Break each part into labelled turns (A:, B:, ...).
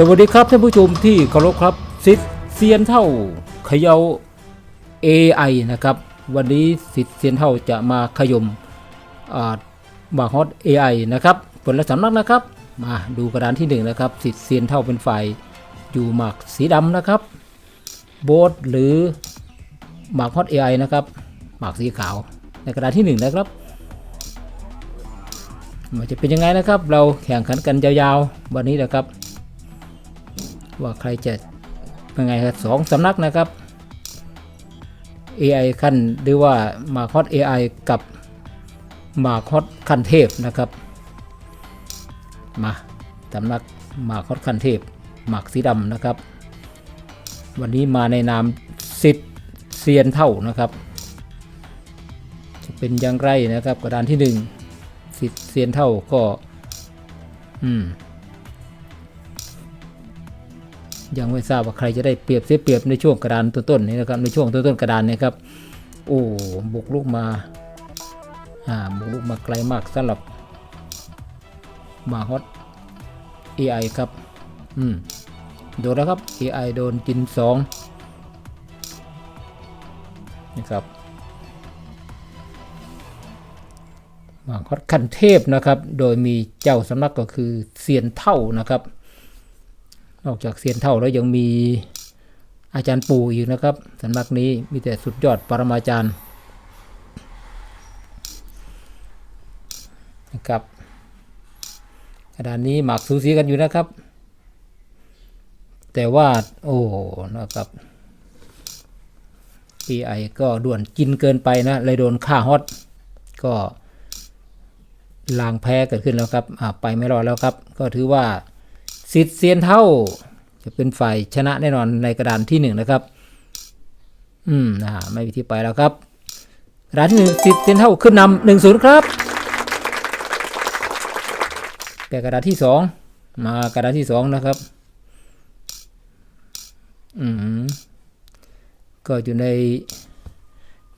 A: สวัสดีครับท่านผู้ชมที่เคารพครับสิทธิ์เซียนเท่าเขยา AI นะครับ วันนี้สิทธิ์เซียนเท่าจะมาขยมอ่าบาฮอต AI นะครับผลละสำนักนะครับ มาดูกระดานที่หนึ่งนะครับ สิทธิ์เซียนเท่าเป็นฝ่ายอยู่หมากสีดำนะครับ โบสหรือหมากฮอต AI นะครับหมากสีขาวในกระดานที่หนึ่งนะครับมันจะเป็นยังไงนะครับ เราแข่งขันกันยาวๆ วันนี้นะครับ ว่าใครจะเป็นไงครับสองสำนักนะครับ AI ขั้นหรือว่ามาคอด AI กับมาคอดขั้นเทพนะครับมาสำนักมาคอดขั้นเทพหมากสีดำนะครับ วันนี้มาในนามสิทธิ์เซียนเท่านะครับจะเป็นอย่างไรนะครับกระดานที่หนึ่งสิทธิ์เซียนเท่าก็ อืม ยังไม่ทราบว่าใครจะได้เปรียบเสียเปรียบในช่วงกระดานต้นๆนี้นะครับในช่วงต้นๆกระดานนี้ครับโอ้บุกลุกมาอ่าบุกลุกมาไกลมากสำหรับมาฮอต AI ครับอืมโดนแล้วครับ AI โดนจินสองนะครับมาฮอตขั้นเทพนะครับ โดยมีเจ้าสำนักก็คือเซียนเท่านะครับ นอกจากเซียนเท่าแล้วยังมีอาจารย์ปู่อีกนะครับสำนักนี้มีแต่สุดยอดปรมาจารย์นะครับกระดานนี้หมากสูสีกันอยู่นะครับ แต่ว่าโอ้นะครับ PI ก็ด่วนกินเกินไปนะเลยโดนฆ่าฮอตก็ลางแพ้เกิดขึ้นแล้วครับไปไม่รอดแล้วครับ ก็ถือว่า สิทธิ์เซียนเท่า จะเป็นฝ่ายชนะแน่นอนในกระดานที่หนึ่งนะครับ อืมนะไม่มีที่ไปแล้วครับกระดานที่หนึ่งสิทธิ์เซียนเท่าขึ้นนำหนึ่งศูนย์ครับแต่กระดานที่สองมากระดานที่สองนะครับ อืมก็อยู่ใน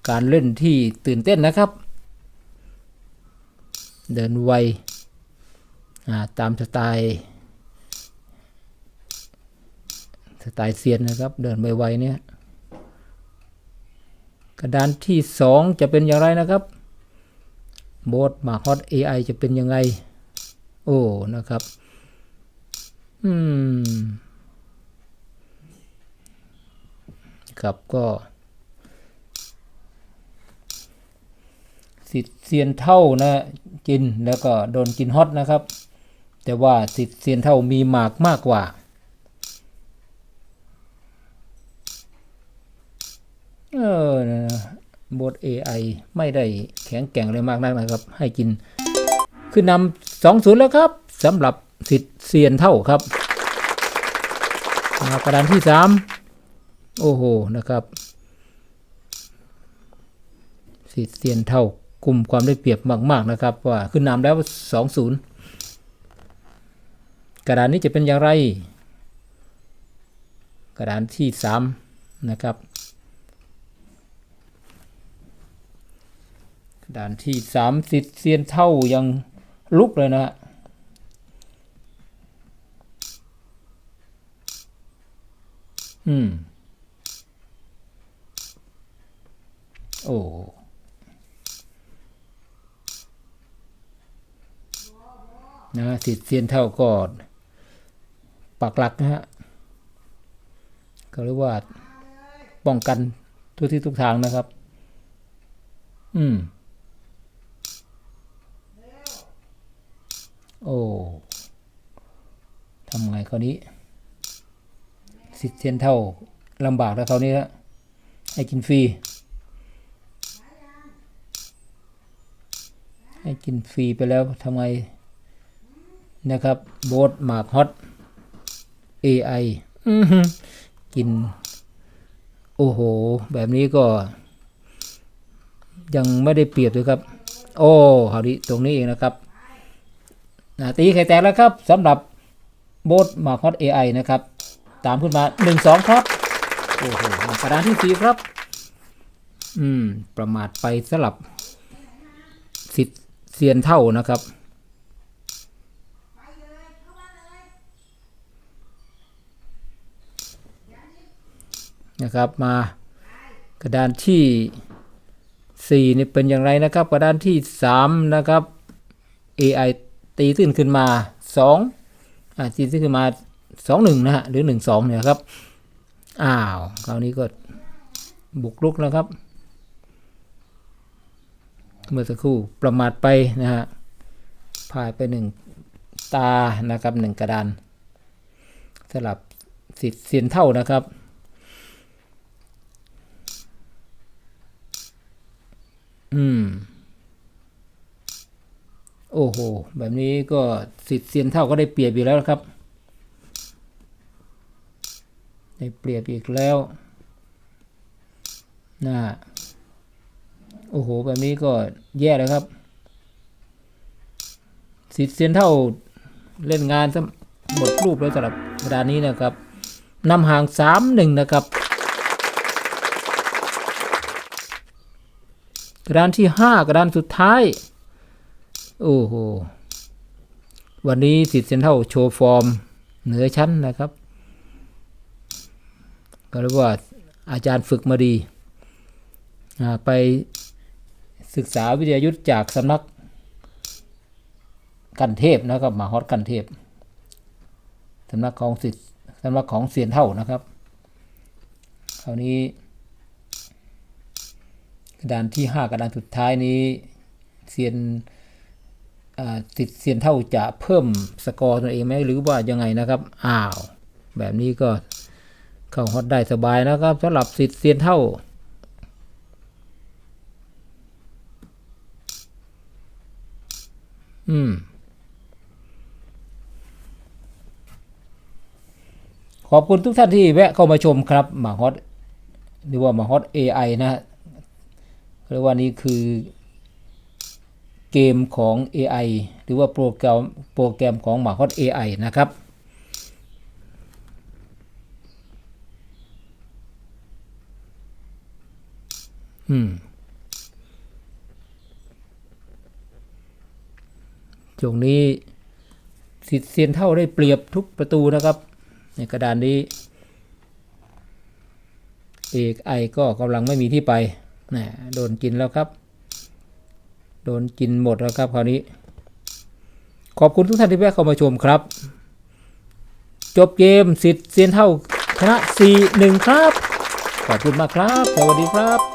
A: การเล่นที่ตื่นเต้นนะครับ เดินไวอ่าตามสไตล์ สไตล์เซียนนะครับ เดินไวๆเนี่ย กระดานที่สองจะเป็นอย่างไรนะครับโบสมาฮอต AI จะเป็นยังไง โอ้ นะครับ อืม ครับก็สิทธิ์เซียนเท่านะจินแล้วก็โดนกินฮอตนะครับ แต่ว่าสิทธิ์เซียนเท่ามีหมากมากกว่า เออบท AI ไม่ได้แข็งแกร่งเลยมากนักนะครับ ให้กิน ขึ้นนำสองศูนย์แล้วครับสำหรับสิทธิ์เซียนเท่าครับกระดานที่สามโอ้โหนะครับสิทธิ์เซียนเท่ากลุ่มความได้เปรียบมากๆนะครับ ว่าขึ้นนำแล้วสองศูนย์กระดานนี้จะเป็นอย่างไร กระดานที่สามนะครับ ด่านที่สามสิทธิเซียนเท่ายังลุกเลยนะฮะอืม โอ้นะฮะสิทธิ์เซียนเท่าก็ปักหลักนะฮะ ก็เรียกว่าป้องกันทุกที่ทุกทางนะครับ อืม โอ้ ทำไงคราวนี้สิทธิเทนเท่าลำบากแล้วคราวนี้ละให้กินฟรีให้กินฟรีไปแล้วทำไงนะครับโบสหมากฮอต AI อือหือกิน โอ้โห แบบนี้ก็ ยังไม่ได้เปรียบเลยครับ โอ้คราวนี้ตรงนี้เองนะครับตีไข่แตกแล้วครับสำหรับ โบสมาคอส AI นะครับ ตามขึ้นมา 1-2 ครับ โอ้โหกระดานที่ 4 ครับ อืม ประมาทไปสลับสิทธิ์เซียนเท่านะครับนะครับมากระดานที่ 4 นี่เป็นอย่างไรนะครับ กระดานที่ 3 นะครับ AI ตีตื้นขึ้นมา 2 อ่าตีตื้นขึ้นมา2 1นะฮะหรือ1 2เนี่ยครับ อ้าวคราวนี้ก็บุกรุกแล้วครับ เมื่อสักครู่ประมาทไปนะฮะพายไปหนึ่งตานะครับหนึ่งกระดานสลับสิทธิ์เสียนเท่านะครับอืม โอ้โห แบบนี้ก็สิทธิ์เซียนเท่าก็ได้เปรียบอยู่แล้วครับ ได้เปรียบอีกแล้วนะโอ้โห แบบนี้ก็แย่แล้วครับ สิทธิ์เซียนเท่าเล่นงานซะหมดรูปแล้วสำหรับกระดานนี้นะครับนำห่างสามหนึ่งนะครับกระดานที่ห้ากระดานสุดท้าย โอ้โห วันนี้สิทธิ์เซียนเท่าโชว์ฟอร์ม เหนือชั้นนะครับ ก็เรียกว่าอาจารย์ฝึกมาดีาไปศึกษาวิทยายุทธจากสำนักกันเทพนะครับมาฮอตกันเทพสำนักของสิทธิ์สำนักของเสียนเท่านะครับคราวนี้กระดานที่ 5 กระดานสุดท้ายนี้เซียน ติดเซียนเท่าจะเพิ่มสกอร์ตัวเองไหมหรือว่ายังไงนะครับ อ้าว แบบนี้ก็เข้าฮอตได้สบายนะครับสำหรับสิทธิ์เซียนเท่า อืม ขอบคุณทุกท่านที่แวะเข้ามาชมครับมาฮอตหรือว่ามาฮอต AI นะฮะเรียกว่านี่คือ เกมของ AI หรือว่าโปรแกรมโปรแกรมของหมาฮอต AI นะครับอืมช่วงนี้สิทธิ์เซียนเท่าได้เปรียบทุกประตูนะครับ ในกระดานนี้เอกไอก็กำลังไม่มีที่ไปนะโดนกินแล้วครับ โดนกินหมดแล้วครับคราวนี้ ขอบคุณทุกท่านที่แวะเข้ามาชมครับ จบเกมสิทธิ์เซียนเท่าชนะ4-1 ครับ ขอบคุณมากครับ สวัสดีครับ